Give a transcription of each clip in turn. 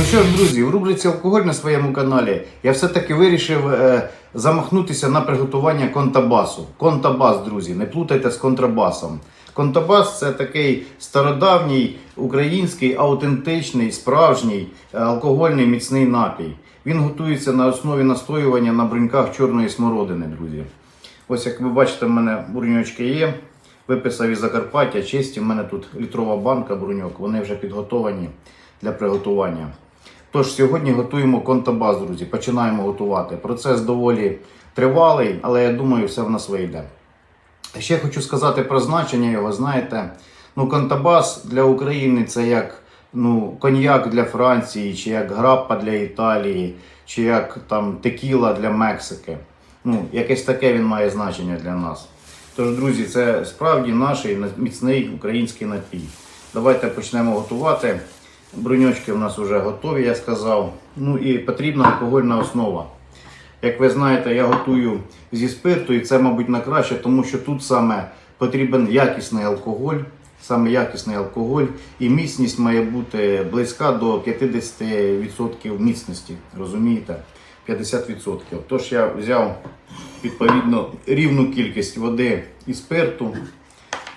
Ну що ж, друзі, в рубриці Алкоголь на своєму каналі я все-таки вирішив е, замахнутися на приготування контрабасу. Контрабас, друзі, не плутайте з контрабасом. Контрабас це такий стародавній український, аутентичний, справжній е, алкогольний міцний напій. Він готується на основі настоювання на бруньках чорної смородини, друзі. Ось як ви бачите, в мене бруньочки є. Виписав із Закарпаття, чисті. У мене тут літрова банка бруньок. Вони вже підготовані для приготування. Тож сьогодні готуємо контабас, друзі. Починаємо готувати. Процес доволі тривалий, але я думаю, все в нас вийде. Ще хочу сказати про значення його. Знаєте, ну контабас для України це як ну, коньяк для Франції, чи як граппа для Італії, чи як там текіла для Мексики. Ну, якесь таке він має значення для нас. Тож, друзі, це справді наш міцний український напій. Давайте почнемо готувати. Бруньочки у нас вже готові, я сказав. Ну і потрібна алкогольна основа. Як ви знаєте, я готую зі спирту, і це, мабуть, на краще, тому що тут саме потрібен якісний алкоголь, саме якісний алкоголь, і міцність має бути близька до 50% міцності. Розумієте? 50%. Тож я взяв відповідно рівну кількість води і спирту,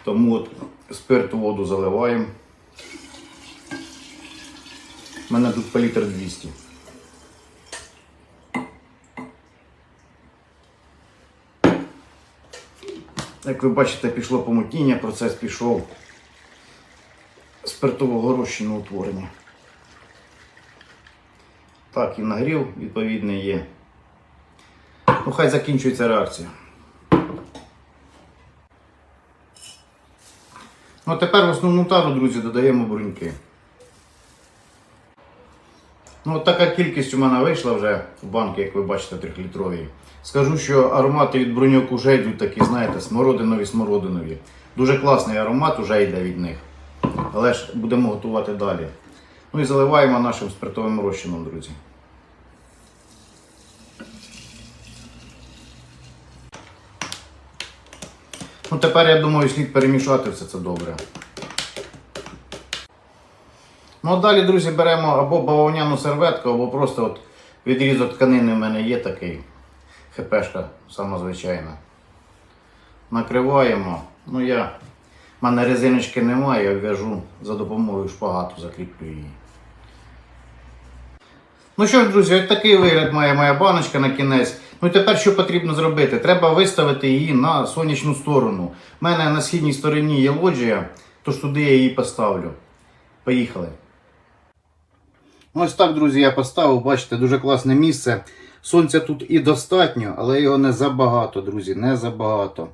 тому от спирту воду заливаємо. У мене тут по літр 200. Як ви бачите, пішло помутніння, процес пішов спиртового розчину утворення. Так, і нагрів відповідний є. Ну, хай закінчується реакція. Ну, а тепер в основну тару, друзі, додаємо бруньки. Ну, така кількість у мене вийшла вже в банки, як ви бачите, трьохлітрові. Скажу, що аромати від бруньок уже йдуть такі, знаєте, смородинові, смородинові. Дуже класний аромат вже йде від них. Але ж будемо готувати далі. Ну і заливаємо нашим спиртовим розчином, друзі. Ну, тепер, я думаю, слід перемішати все це добре. Ну а далі, друзі, беремо або бавовняну серветку, або просто от відрізок тканини в мене є такий. ХПшка сама звичайна. Накриваємо. Ну я. в мене резиночки немає, я в'яжу за допомогою шпагату, закріплю її. Ну що ж, друзі, ось такий вигляд має моя баночка на кінець. Ну і тепер що потрібно зробити? Треба виставити її на сонячну сторону. У мене на східній стороні є лоджія, тож туди я її поставлю. Поїхали. Ось так, друзі, я поставив. Бачите, дуже класне місце. Сонця тут і достатньо, але його не забагато, друзі, не забагато.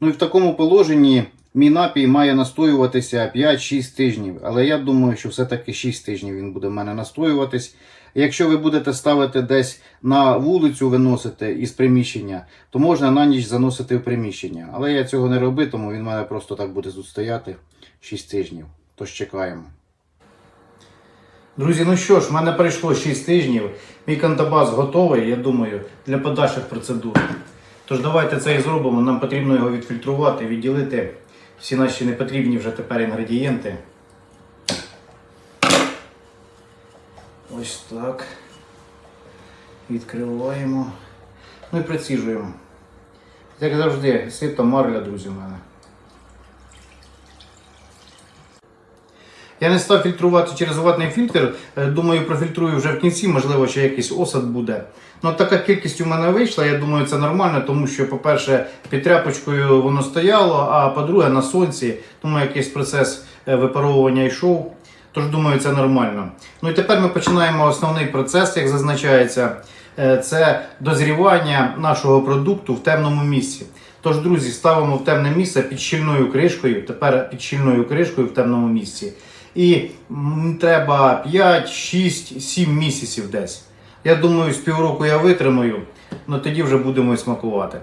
Ну і в такому положенні мій напій має настоюватися 5-6 тижнів. Але я думаю, що все-таки 6 тижнів він буде в мене настоюватись. Якщо ви будете ставити десь на вулицю, виносити із приміщення, то можна на ніч заносити в приміщення. Але я цього не роблю, тому він в мене просто так буде тут стояти 6 тижнів. Тож чекаємо. Друзі, ну що ж, в мене пройшло 6 тижнів. Мій кантабас готовий, я думаю, для подальших процедур. Тож давайте це і зробимо. Нам потрібно його відфільтрувати, відділити всі наші непотрібні вже тепер інгредієнти. Ось так. Відкриваємо. Ну і приціжуємо. Як завжди, сито марля, друзі, в мене. Я не став фільтрувати через ватний фільтр. Е, Думаю, профільтрую вже в кінці, можливо, ще якийсь осад буде. Ну, така кількість у мене вийшла. Я думаю, це нормально, тому що, по-перше, під тряпочкою воно стояло, а по-друге, на сонці, тому якийсь процес е, випаровування йшов. Тож, думаю, це нормально. Ну і тепер ми починаємо основний процес, як зазначається, Е, це дозрівання нашого продукту в темному місці. Тож, друзі, ставимо в темне місце під щільною кришкою. Тепер під щільною кришкою в темному місці. І треба 5, 6, 7 місяців десь. Я думаю, з півроку я витримаю, але тоді вже будемо і смакувати.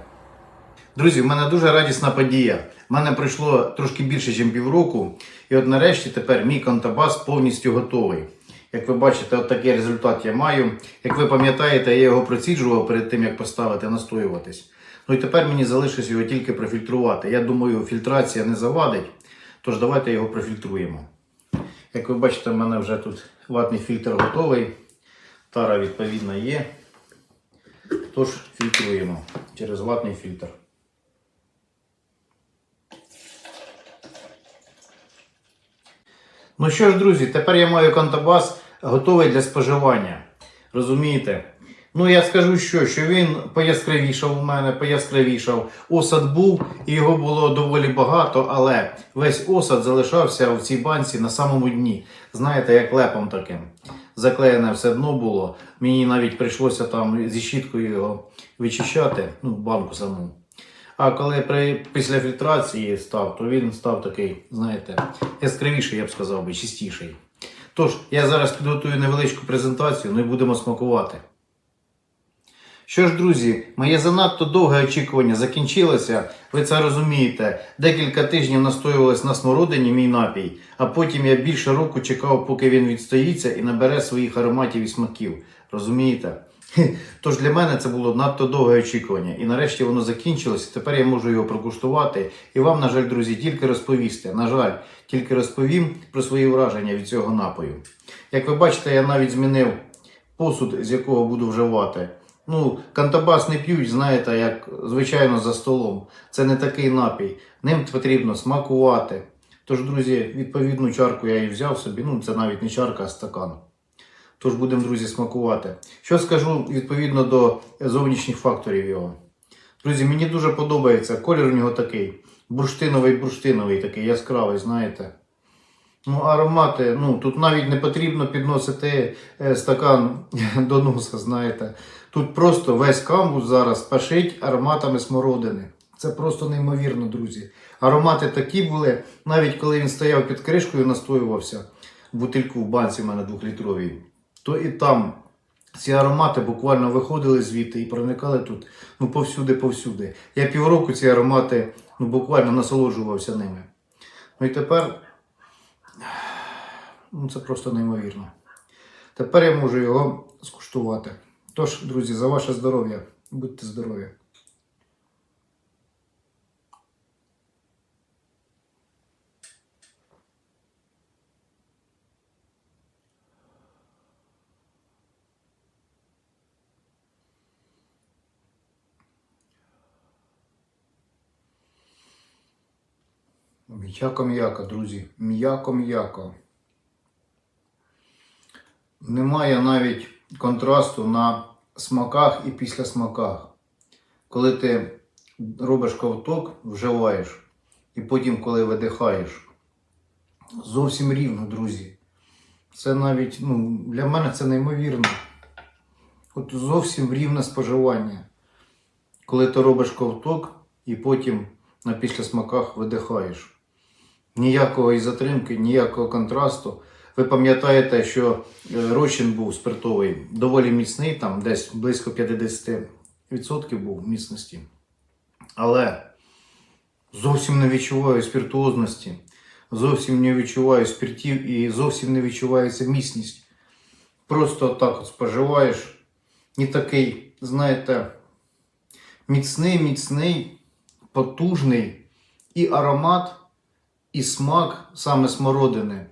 Друзі, в мене дуже радісна подія. В мене пройшло трошки більше, ніж півроку. І от нарешті тепер мій контабас повністю готовий. Як ви бачите, от такий результат я маю. Як ви пам'ятаєте, я його проціджував перед тим, як поставити настоюватись. Ну і тепер мені залишилось його тільки профільтрувати. Я думаю, фільтрація не завадить. Тож давайте його профільтруємо. Як ви бачите, в мене вже тут ватний фільтр готовий. Тара відповідна є. Тож фільтруємо через ватний фільтр. Ну що ж, друзі, тепер я маю контрабас готовий для споживання. Розумієте? Ну я скажу що, що він пояскравішав у мене, пояскравішав. Осад був і його було доволі багато, але весь осад залишався в цій банці на самому дні. Знаєте, як лепом таким. Заклеєне все дно було. Мені навіть прийшлося там зі щіткою його вичищати, ну, банку саму. А коли при, після фільтрації став, то він став такий, знаєте, яскравіший, я б сказав би, чистіший. Тож, я зараз підготую невеличку презентацію, ну і будемо смакувати. Що ж, друзі, моє занадто довге очікування закінчилося. Ви це розумієте. Декілька тижнів настоювалось на смородині мій напій, а потім я більше року чекав, поки він відстоїться і набере своїх ароматів і смаків. Розумієте? Тож для мене це було надто довге очікування. І нарешті воно закінчилось. Тепер я можу його прокуштувати. І вам, на жаль, друзі, тільки розповісти. На жаль, тільки розповім про свої враження від цього напою. Як ви бачите, я навіть змінив посуд, з якого буду вживати. Ну, кантабас не п'ють, знаєте, як звичайно за столом. Це не такий напій. Ним потрібно смакувати. Тож, друзі, відповідну чарку я і взяв собі. Ну, це навіть не чарка, а стакан. Тож будемо, друзі, смакувати. Що скажу відповідно до зовнішніх факторів його. Друзі, мені дуже подобається. Колір у нього такий. Бурштиновий, бурштиновий, такий яскравий, знаєте. Ну, аромати, ну тут навіть не потрібно підносити е, стакан до носа, знаєте. Тут просто весь камбус зараз пашить ароматами смородини. Це просто неймовірно, друзі. Аромати такі були, навіть коли він стояв під кришкою, настоювався в бутильку в банці в мене двохлітровій, то і там ці аромати буквально виходили звідти і проникали тут ну, повсюди-повсюди. Я півроку ці аромати ну, буквально насолоджувався ними. Ну і тепер. Ну, це просто неймовірно. Тепер я можу його скуштувати. Тож, друзі, за ваше здоров'я. Будьте здорові. М'яко-м'яко, друзі. М'яко-м'яко. Немає навіть контрасту на смаках і після смаках. Коли ти робиш ковток, вживаєш, і потім, коли видихаєш. Зовсім рівно, друзі. Це навіть, ну, для мене це неймовірно. От зовсім рівне споживання. Коли ти робиш ковток і потім на після смаках видихаєш. Ніякого затримки, ніякого контрасту. Ви пам'ятаєте, що е, розчин був спиртовий доволі міцний, там десь близько 50% був міцності. Але зовсім не відчуваю спіртуозності, зовсім не відчуваю спиртів і зовсім не відчувається міцність. Просто так от споживаєш. І такий, знаєте, міцний, міцний, потужний і аромат, і смак саме смородини.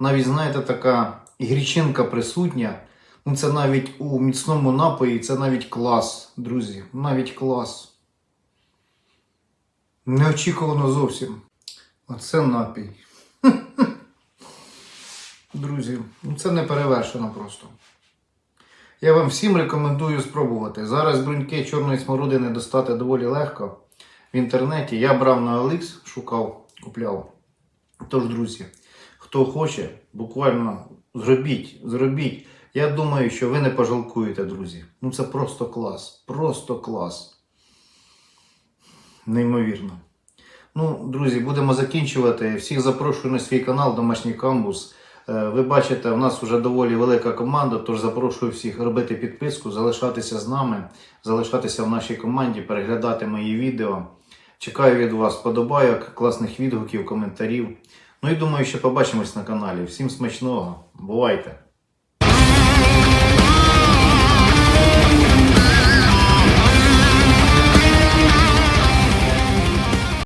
Навіть, знаєте, така грічинка присутня. Ну, це навіть у міцному напої, це навіть клас, друзі. Навіть клас. Неочікувано зовсім. Оце напій. Друзі, ну це не перевершено просто. Я вам всім рекомендую спробувати. Зараз бруньки чорної смородини достати доволі легко в інтернеті. Я брав на OLX, шукав, купляв. Тож, друзі, хто хоче, буквально зробіть, зробіть. Я думаю, що ви не пожалкуєте, друзі. Ну це просто клас. Просто клас. Неймовірно. Ну, друзі, будемо закінчувати. Всіх запрошую на свій канал Домашній Камбус. Е, Ви бачите, у нас вже доволі велика команда, тож запрошую всіх робити підписку, залишатися з нами, залишатися в нашій команді, переглядати мої відео. Чекаю від вас подобайок, класних відгуків, коментарів. Ну і думаю, що побачимось на каналі. Всім смачного. Бувайте!